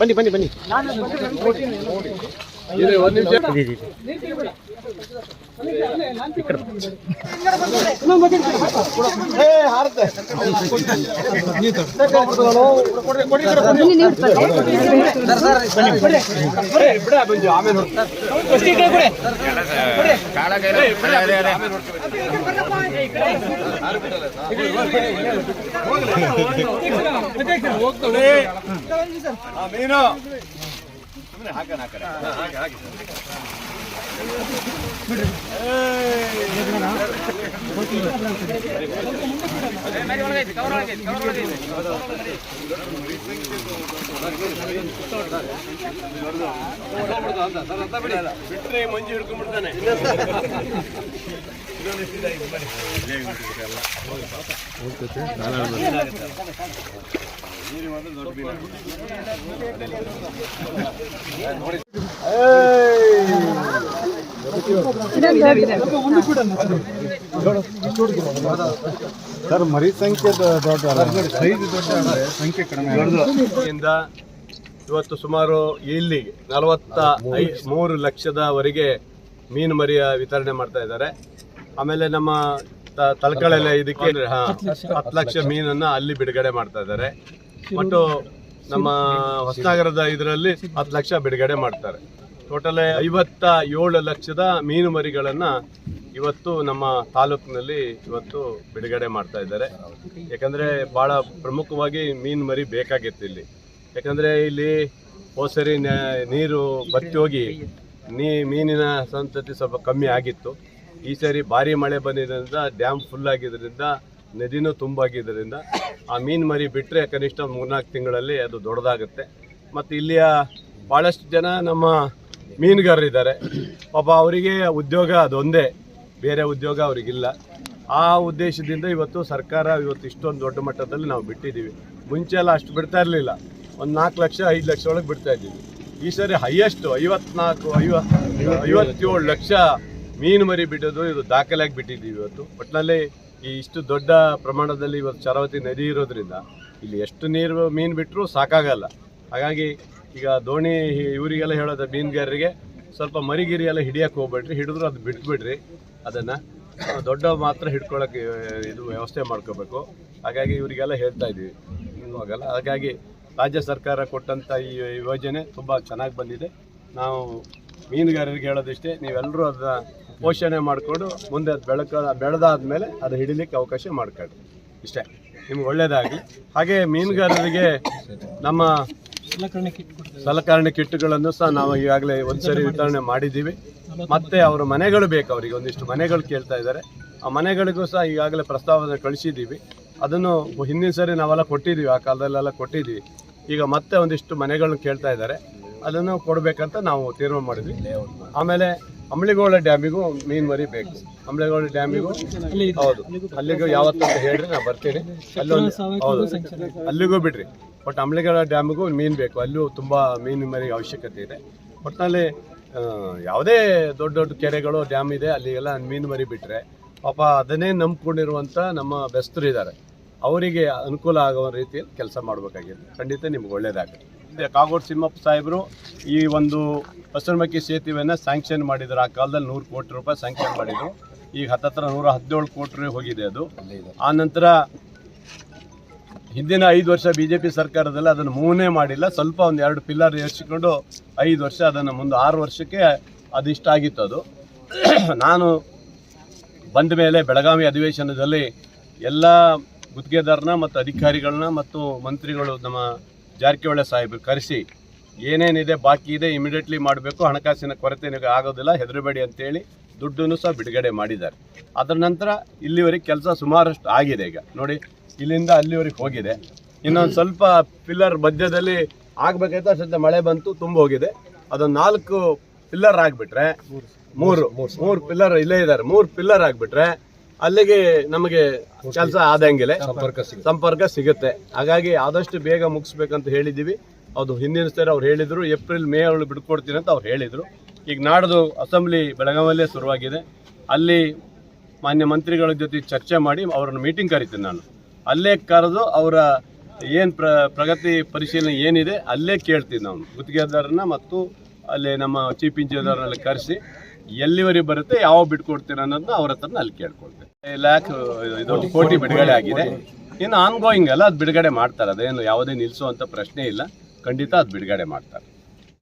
ಬನ್ನಿ ಬನ್ನಿ ಬನ್ನಿ. ಇರಿ, ಒಂದು ನಿಮಿಷ. ಇದೆ, ಇದೆ, ಇದೆ. ಆ, ಹಾಗೆ, ಹಾಗೆ. ಬಿಟ್ರೆ ಮಂಜು ಹಿಡ್ಕೊಂಡ್ಬಿಡ್ತಾನೆ ಸರ್ ಮರಿ ಸಂಖ್ಯೆ ದೊಡ್ಡ ಸೈಜ್ ದೊಡ್ಡ ಸಂಖ್ಯೆ ಕಡಿಮೆ ಇವತ್ತು ಸುಮಾರು ಇಲ್ಲಿ ನಲವತ್ತ ಐ ಮೂರು ಲಕ್ಷದವರೆಗೆ ಮೀನು ಮರಿಯ ವಿತರಣೆ ಮಾಡ್ತಾ ಇದ್ದಾರೆ. ಆಮೇಲೆ ನಮ್ಮ ತ- ತಲಕಳೆಲ್ಲ ಇದಕ್ಕೆ ಹಾ, ಹತ್ತು ಲಕ್ಷ. ಮೀನನ್ನ ಅಲ್ಲಿ ಬಿಡುಗಡೆ ಮಾಡ್ತಾ ಇದ್ದಾರೆ. ಮತ್ತು ನಮ್ಮ ಹೊಸನಗರದ ಇದರಲ್ಲಿ ಹತ್ತು ಲಕ್ಷ ಬಿಡುಗಡೆ ಮಾಡ್ತಾರೆ. ಟೋಟಲ್ ಐವತ್ತ ಏಳು ಲಕ್ಷದ ಮೀನು ಮರಿಗಳನ್ನ ಇವತ್ತು ನಮ್ಮ ತಾಲೂಕಿನಲ್ಲಿ ಇವತ್ತು ಬಿಡುಗಡೆ ಮಾಡ್ತಾ ಇದ್ದಾರೆ. ಯಾಕಂದ್ರೆ ಬಹಳ ಪ್ರಮುಖವಾಗಿ ಮೀನು ಮರಿ ಬೇಕಾಗಿತ್ತು ಇಲ್ಲಿ. ಯಾಕಂದ್ರೆ ಇಲ್ಲಿ ಹೋಸರಿ ಸರಿ ನೀರು ಬತ್ತಿ ಹೋಗಿ ನೀ ಮೀನಿನ ಸಂತತಿ ಸ್ವಲ್ಪ ಕಮ್ಮಿ ಆಗಿತ್ತು. ಈ ಸರಿ ಭಾರಿ ಮಳೆ ಬಂದಿದ್ದರಿಂದ ಡ್ಯಾಮ್ ಫುಲ್ ಆಗಿದ್ದರಿಂದ, ನದಿನೂ ತುಂಬಾಗಿದ್ದರಿಂದ, ಆ ಮೀನು ಮರಿ ಬಿಟ್ಟರೆ ಕನಿಷ್ಠ ಮೂರ್ನಾಲ್ಕು ತಿಂಗಳಲ್ಲಿ ಅದು ದೊಡ್ಡದಾಗುತ್ತೆ. ಮತ್ತು ಇಲ್ಲಿಯ ಭಾಳಷ್ಟು ಜನ ನಮ್ಮ ಮೀನುಗಾರರಿದ್ದಾರೆ ಪಾಪ ಅವರಿಗೆ ಉದ್ಯೋಗ ಅದೊಂದೇ, ಬೇರೆ ಉದ್ಯೋಗ ಅವರಿಗಿಲ್ಲ. ಆ ಉದ್ದೇಶದಿಂದ ಇವತ್ತು ಸರ್ಕಾರ ಇವತ್ತು ಇಷ್ಟೊಂದು ದೊಡ್ಡ ಮಟ್ಟದಲ್ಲಿ ನಾವು ಬಿಟ್ಟಿದ್ದೀವಿ. ಮುಂಚೆ ಎಲ್ಲ ಅಷ್ಟು ಬಿಡ್ತಾ ಇರಲಿಲ್ಲ. ಒಂದು ನಾಲ್ಕು ಲಕ್ಷ, ಐದು ಲಕ್ಷ ಒಳಗೆ ಬಿಡ್ತಾ ಇದ್ದೀವಿ. ಈ ಸರಿ ಹೈಯೆಸ್ಟು ಐವತ್ನಾಲ್ಕು, ಐವ, ಐವತ್ತೇಳು ಲಕ್ಷ ಮೀನು ಮರಿ ಬಿಡೋದು, ಇದು ದಾಖಲಾಗಿ ಬಿಟ್ಟಿದ್ದೀವಿ ಇವತ್ತು. ಒಟ್ಟಿನಲ್ಲಿ ಈ ಇಷ್ಟು ದೊಡ್ಡ ಪ್ರಮಾಣದಲ್ಲಿ ಇವತ್ತು ಶರಾವತಿ ನದಿ ಇರೋದ್ರಿಂದ ಇಲ್ಲಿ ಎಷ್ಟು ನೀರು, ಮೀನು ಬಿಟ್ಟರೂ ಸಾಕಾಗಲ್ಲ. ಹಾಗಾಗಿ ಈಗ ದೋಣಿ ಇವರಿಗೆಲ್ಲ ಹೇಳೋದು ಮೀನುಗಾರರಿಗೆ, ಸ್ವಲ್ಪ ಮರಿಗಿರಿ ಎಲ್ಲ ಹಿಡಿಯಕ್ಕೆ ಹೋಗ್ಬೇಡ್ರಿ, ಹಿಡಿದ್ರು ಅದು ಬಿಟ್ಬಿಡ್ರಿ. ಅದನ್ನು ದೊಡ್ಡ ಮಾತ್ರ ಹಿಡ್ಕೊಳಕ್ಕೆ ಇದು ವ್ಯವಸ್ಥೆ ಮಾಡ್ಕೋಬೇಕು. ಹಾಗಾಗಿ ಇವರಿಗೆಲ್ಲ ಹೇಳ್ತಾ ಇದ್ದೀವಿ. ಇವಾಗಲ್ಲ ಹಾಗಾಗಿ ರಾಜ್ಯ ಸರ್ಕಾರ ಕೊಟ್ಟಂಥ ಈ ಯೋಜನೆ ತುಂಬ ಚೆನ್ನಾಗಿ ಬಂದಿದೆ. ನಾವು ಮೀನುಗಾರರಿಗೆ ಹೇಳೋದಿಷ್ಟೇ, ನೀವೆಲ್ಲರೂ ಅದನ್ನ ಪೋಷಣೆ ಮಾಡಿಕೊಂಡು ಮುಂದೆ ಅದು ಬೆಳಕ, ಬೆಳೆದಾದ್ಮೇಲೆ ಅದು ಹಿಡಿಲಿಕ್ಕೆ ಅವಕಾಶ ಮಾಡ್ಕೊಳ್ಳಿ ಇಷ್ಟೇ. ನಿಮ್ಗೆ ಒಳ್ಳೆಯದಾಗಿ ಹಾಗೆ ಮೀನುಗಾರರಿಗೆ ನಮ್ಮ ಸಲಕರಣೆ ಕಿಟ್ಗಳನ್ನು ಸಹ ನಾವು ಈಗಾಗಲೇ ಒಂದ್ಸರಿ ವಿತರಣೆ ಮಾಡಿದ್ದೀವಿ. ಮತ್ತೆ ಅವರ ಮನೆಗಳು ಬೇಕು ಅವರಿಗೆ. ಒಂದಿಷ್ಟು ಮನೆಗಳು ಕೇಳ್ತಾ ಇದ್ದಾರೆ. ಆ ಮನೆಗಳಿಗೂ ಸಹ ಈಗಾಗಲೇ ಪ್ರಸ್ತಾವನೆ ಕಳಿಸಿದ್ದೀವಿ. ಅದನ್ನು ಹಿಂದಿನ ಸರಿ ನಾವೆಲ್ಲ ಕೊಟ್ಟಿದ್ದೀವಿ. ಆ ಕಾಲದಲ್ಲೆಲ್ಲ ಕೊಟ್ಟಿದ್ದೀವಿ. ಈಗ ಮತ್ತೆ ಒಂದಿಷ್ಟು ಮನೆಗಳನ್ನ ಕೇಳ್ತಾ ಇದ್ದಾರೆ. ಅದನ್ನು ಕೊಡಬೇಕಂತ ನಾವು ತೀರ್ಮಾನ ಮಾಡಿದ್ವಿ. ಆಮೇಲೆ ಅಂಬ್ಳಿಗೋಳ ಡ್ಯಾಮಿಗೂ ಮೀನು ಮರಿ ಬೇಕು. ಅಂಬ್ಳಿಗೋಳ ಡ್ಯಾಮಿಗೂ ಹೌದು. ಅಲ್ಲಿಗೂ ಯಾವತ್ತಂತ ಹೇಳ್ರಿ ನಾನು ಬರ್ತೀನಿ. ಅಲ್ಲೊಂದು ಹೌದು. ಅಲ್ಲಿಗೂ ಬಿಡ್ರಿ. ಬಟ್ ಅಂಬ್ಳಿಗೋಳ ಡ್ಯಾಮಿಗೂ ಮೀನು ಬೇಕು. ಅಲ್ಲೂ ತುಂಬ ಮೀನು ಮರಿ ಅವಶ್ಯಕತೆ ಇದೆ. ಒಟ್ಟಿನಲ್ಲಿ ಯಾವುದೇ ದೊಡ್ಡ ದೊಡ್ಡ ಕೆರೆಗಳು ಡ್ಯಾಮ್ ಇದೆ ಅಲ್ಲಿಗೆಲ್ಲ ಮೀನು ಮರಿ ಬಿಟ್ಟರೆ ಪಾಪ ಅದನ್ನೇ ನಂಬ್ಕೊಂಡಿರುವಂಥ ನಮ್ಮ ಬೆಸ್ತರು ಇದ್ದಾರೆ ಅವರಿಗೆ ಅನುಕೂಲ ಆಗೋ ರೀತಿಯಲ್ಲಿ ಕೆಲಸ ಮಾಡಬೇಕಾಗಿದೆ ಖಂಡಿತ ನಿಮ್ಗೆ ಒಳ್ಳೇದಾಗುತ್ತೆ ಕಾಗೋಡು ಸಿಂಹಪ್ಪ ಸಾಹೇಬರು ಈ ಒಂದು ಹಸಿರುಮಕ್ಕಿ ಸೇತುವೆಯನ್ನು ಸ್ಯಾಂಕ್ಷನ್ ಮಾಡಿದ್ರು. ಆ ಕಾಲದಲ್ಲಿ ನೂರು ಕೋಟಿ ರೂಪಾಯಿ ಸ್ಯಾಂಕ್ಷನ್ ಮಾಡಿದ್ರು. ಈಗ ಹತ್ತತ್ರ ನೂರ ಹದಿನೇಳು ಕೋಟಿ ರೂಪಾಯಿ ಹೋಗಿದೆ ಅದು. ಆ ನಂತರ ಹಿಂದಿನ ಐದು ವರ್ಷ ಬಿ ಜೆ ಪಿ ಸರ್ಕಾರದಲ್ಲಿ ಅದನ್ನು ಮೂವನೇ ಮಾಡಿಲ್ಲ. ಸ್ವಲ್ಪ ಒಂದು ಎರಡು ಪಿಲ್ಲರ್ ಏರಿಸಿಕೊಂಡು ಐದು ವರ್ಷ ಅದನ್ನು ಮುಂದೆ ಆರು ವರ್ಷಕ್ಕೆ ಅದಿಷ್ಟ ಆಗಿತ್ತು ಅದು. ನಾನು ಬಂದ ಮೇಲೆ ಬೆಳಗಾವಿ ಅಧಿವೇಶನದಲ್ಲಿ ಎಲ್ಲ ಗುತ್ತಿಗೆದಾರನ ಮತ್ತು ಅಧಿಕಾರಿಗಳನ್ನ ಮತ್ತು ಮಂತ್ರಿಗಳು ನಮ್ಮ ಜಾರಕಿಹೊಳಿ ಸಾಹೇಬರು ಕರೆಸಿ ಏನೇನಿದೆ ಬಾಕಿ ಇದೆ ಇಮಿಡಿಯೇಟ್ಲಿ ಮಾಡಬೇಕು, ಹಣಕಾಸಿನ ಕೊರತೆ ನಿಮಗೆ ಆಗೋದಿಲ್ಲ, ಹೆದರಬೇಡಿ ಅಂತೇಳಿ ದುಡ್ಡನ್ನು ಸಹ ಬಿಡುಗಡೆ ಮಾಡಿದ್ದಾರೆ. ಅದರ ನಂತರ ಇಲ್ಲಿವರೆಗೆ ಕೆಲಸ ಸುಮಾರಷ್ಟು ಆಗಿದೆ ಈಗ. ನೋಡಿ, ಇಲ್ಲಿಂದ ಅಲ್ಲಿವರೆಗೆ ಹೋಗಿದೆ. ಇನ್ನೊಂದು ಸ್ವಲ್ಪ ಪಿಲ್ಲರ್ ಮಧ್ಯದಲ್ಲಿ ಆಗ್ಬೇಕಾಯ್ತು ಅಷ್ಟೊಂದು ಮಳೆ ಬಂತು, ತುಂಬ ಹೋಗಿದೆ. ಅದೊಂದು ನಾಲ್ಕು ಪಿಲ್ಲರ್ ಆಗಿಬಿಟ್ರೆ, ಮೂರು ಮೂರು ಪಿಲ್ಲರ್ ಇಲ್ಲೇ ಇದ್ದಾರೆ. ಮೂರು ಪಿಲ್ಲರ್ ಆಗಿಬಿಟ್ರೆ ಅಲ್ಲಿಗೆ ನಮಗೆ ಕೆಲಸ ಆದಂಗಿಲ್ಲ ಸಂಪರ್ಕ ಸಂಪರ್ಕ ಸಿಗುತ್ತೆ. ಹಾಗಾಗಿ ಆದಷ್ಟು ಬೇಗ ಮುಗಿಸ್ಬೇಕಂತ ಹೇಳಿದ್ದೀವಿ. ಅದು ಹಿಂದಿನ ಸರಿ ಅವ್ರು ಹೇಳಿದರು ಏಪ್ರಿಲ್ ಮೇ ಅವಳು ಬಿಡ್ಕೊಡ್ತೀನಿ ಅಂತ ಅವ್ರು ಹೇಳಿದ್ರು. ಈಗ ನಾಡ್ದು ಅಸೆಂಬ್ಲಿ ಬೆಳಗಾವಿಯಲ್ಲೇ ಶುರುವಾಗಿದೆ. ಅಲ್ಲಿ ಮಾನ್ಯ ಮಂತ್ರಿಗಳ ಜೊತೆ ಚರ್ಚೆ ಮಾಡಿ ಅವ್ರನ್ನ ಮೀಟಿಂಗ್ ಕರಿತೀನಿ ನಾನು. ಅಲ್ಲೇ ಕರೆದು ಅವರ ಏನು ಪ್ರ ಪ್ರಗತಿ ಪರಿಶೀಲನೆ ಏನಿದೆ ಅಲ್ಲೇ ಕೇಳ್ತೀನಿ ನಾನು. ಗುತ್ತಿಗೆದಾರನ್ನ ಮತ್ತು ಅಲ್ಲಿ ನಮ್ಮ ಚೀಫ್ ಇಂಜಿನಿಯರ್ನೆಲ್ಲ ಕರೆಸಿ ಎಲ್ಲಿವರೆಗೆ ಬರುತ್ತೆ ಯಾವ ಬಿಟ್ಕೊಡ್ತೀರ ಅನ್ನೋದನ್ನ ಅವ್ರ ಹತ್ರನ ಅಲ್ಲಿ ಕೇಳ್ಕೊಳ್ತೇವೆ ಲ್ಯಾಕ್, ಇದು ಕೋಟಿ ಬಿಡುಗಡೆ ಆಗಿದೆ. ಇನ್ನು ಆನ್ಗೋಯಿಂಗ್ ಅಲ್ಲ, ಅದು ಬಿಡುಗಡೆ ಮಾಡ್ತಾರೆ. ಅದೇನು, ಯಾವುದೇ ನಿಲ್ಲಿಸುವಂಥ ಪ್ರಶ್ನೆ ಇಲ್ಲ. ಖಂಡಿತ ಅದು ಬಿಡುಗಡೆ ಮಾಡ್ತಾರೆ.